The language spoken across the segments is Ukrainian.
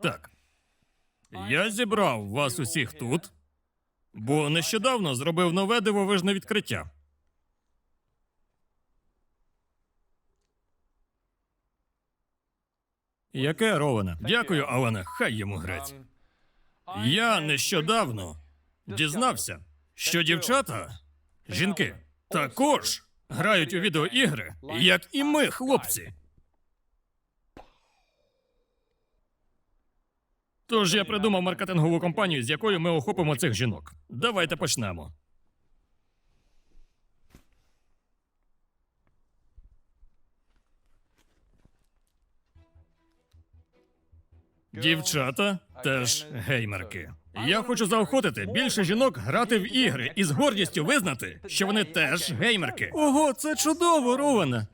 Так. Я зібрав вас усіх тут, бо нещодавно зробив нове дивовижне відкриття. Яке Роване? Дякую, Алане. Хай йому грець. Я нещодавно дізнався, що дівчата, жінки, також грають у відеоігри, як і ми, хлопці. Тож я придумав маркетингову компанію, з якою ми охопимо цих жінок. Давайте почнемо. Дівчата теж геймерки. Я хочу заохотити більше жінок грати в ігри і з гордістю визнати, що вони теж геймерки. Ого, це чудово, Роване.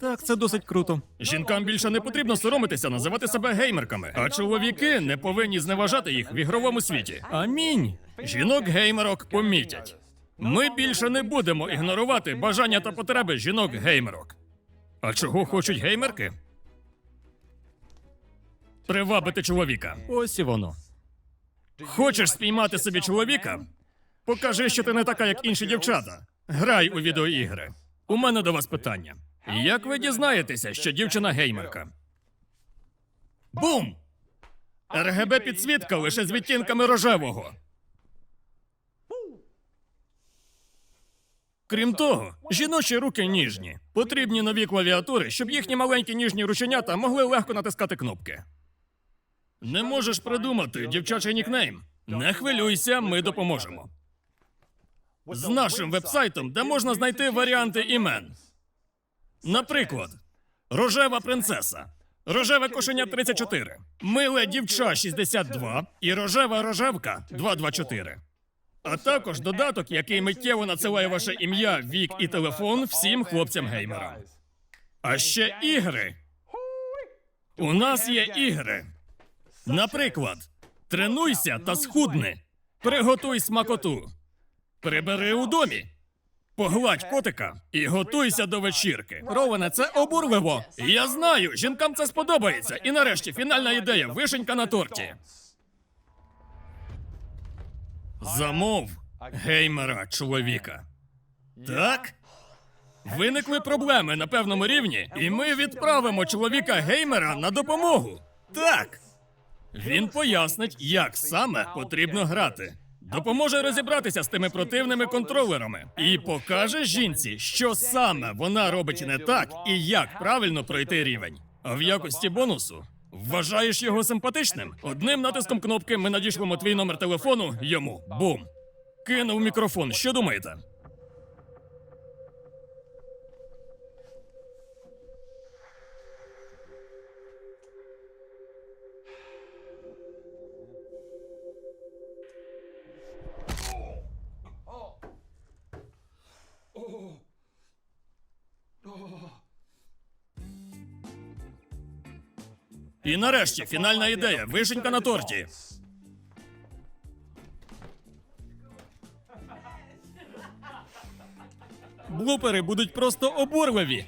Так, це досить круто. Жінкам більше не потрібно соромитися називати себе геймерками, а чоловіки не повинні зневажати їх в ігровому світі. Амінь. Жінок геймерок помітять. Ми більше не будемо ігнорувати бажання та потреби жінок геймерок. А чого хочуть геймерки? Привабити чоловіка. Ось і воно. Хочеш спіймати собі чоловіка? Покажи, що ти не така, як інші дівчата. Грай у відеоігри. У мене до вас питання. Як ви дізнаєтеся, що дівчина геймерка? Бум! РГБ підсвітка лише з відтінками рожевого. Крім того, жіночі руки ніжні. Потрібні нові клавіатури, щоб їхні маленькі ніжні рученята могли легко натискати кнопки. Не можеш придумати дівчачий нікнейм? Не хвилюйся, ми допоможемо. З нашим вебсайтом, де можна знайти варіанти імен. Наприклад, рожева принцеса, рожеве кошеня 34, миле дівча 62 і рожева рожевка 224. А також додаток, який миттєво надсилає ваше ім'я, вік і телефон всім хлопцям-геймерам. А ще ігри. У нас є ігри. Наприклад, тренуйся та схудни. Приготуй смакоту. Прибери у домі. Погладь котика і готуйся до вечірки. Роване, це обурливо. Я знаю, жінкам це сподобається. І нарешті фінальна ідея вишенька на торті. Замов геймера чоловіка. Так? Виникли проблеми на певному рівні, і ми відправимо чоловіка геймера на допомогу. Так. Він пояснить, як саме потрібно грати. Допоможе розібратися з тими противними контролерами і покаже жінці, що саме вона робить не так і як правильно пройти рівень. А в якості бонусу вважаєш його симпатичним? Одним натиском кнопки ми надішлемо твій номер телефону йому. Бум. Кинув мікрофон. Що думаєте? І нарешті фінальна ідея. Вишенька на торті. Блупери будуть просто обурливі.